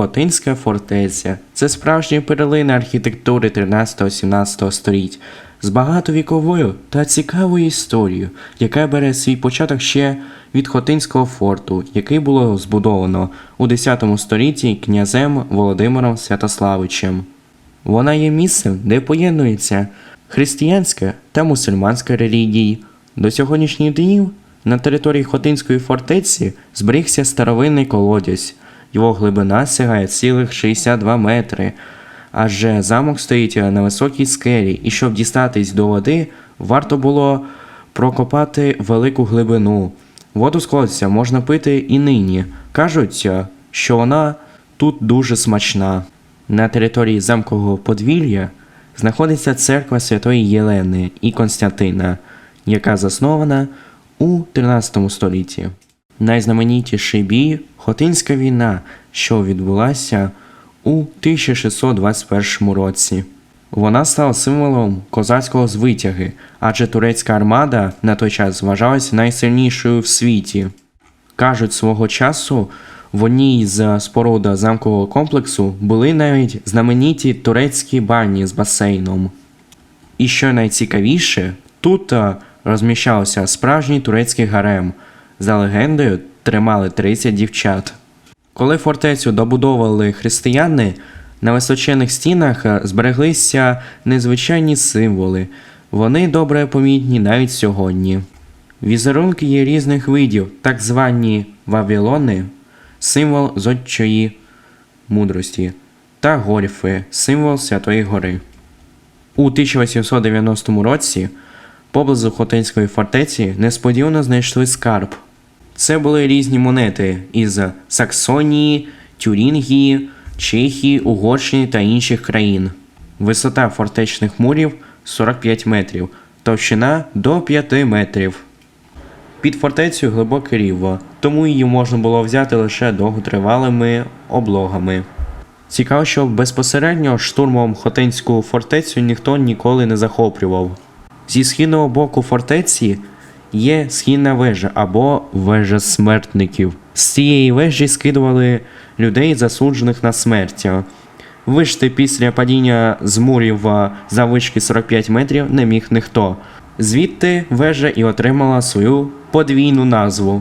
Хотинська фортеця це справжня перлина архітектури 13-17 століть з багатовіковою та цікавою історією, яка бере свій початок ще від Хотинського форту, який було збудовано у 10 столітті князем Володимиром Святославичем. Вона є місцем, де поєднується християнська та мусульманська релігії. До сьогоднішніх днів на території Хотинської фортеці зберігся старовинний колодязь. Його глибина сягає цілих 62 метри. Адже замок стоїть на високій скелі, і щоб дістатись до води, варто було прокопати велику глибину. Воду з колодця можна пити і нині. Кажуть, що вона тут дуже смачна. На території замкового подвір'я знаходиться церква Святої Єлени і Константина, яка заснована у 13 столітті. Найзнаменітіший бій Хотинська війна, що відбулася у 1621 році. Вона стала символом козацького звитяги, адже турецька армада на той час вважалася найсильнішою в світі. Кажуть, свого часу в одній з споруд замкового комплексу були навіть знамениті турецькі бані з басейном. І що найцікавіше, тут розміщався справжній турецький гарем. За легендою, тримали 30 дівчат. Коли фортецю добудовували християни, на височених стінах е, збереглися незвичайні символи. Вони добре помітні навіть сьогодні. Візерунки є різних видів, так звані вавилони, символ зодчої мудрості, та гольфи, символ Святої Гори. У 1890 році поблизу Хотинської фортеці несподівано знайшли скарб. Це були різні монети із Саксонії, Тюрінгії, Чехії, Угорщини та інших країн. Висота фортечних мурів 45 метрів, товщина до 5 метрів. Під фортецею глибоке рівво, тому її можна було взяти лише довготривалими облогами. Цікаво, що безпосередньо штурмом Хотинську фортецю ніхто ніколи не захоплював. Зі східного боку фортеці є східна вежа або вежа смертників. З цієї вежі скидували людей, засуджених на смерть. Вижити після падіння з мурів за вишки 45 метрів не міг ніхто. Звідти вежа і отримала свою подвійну назву.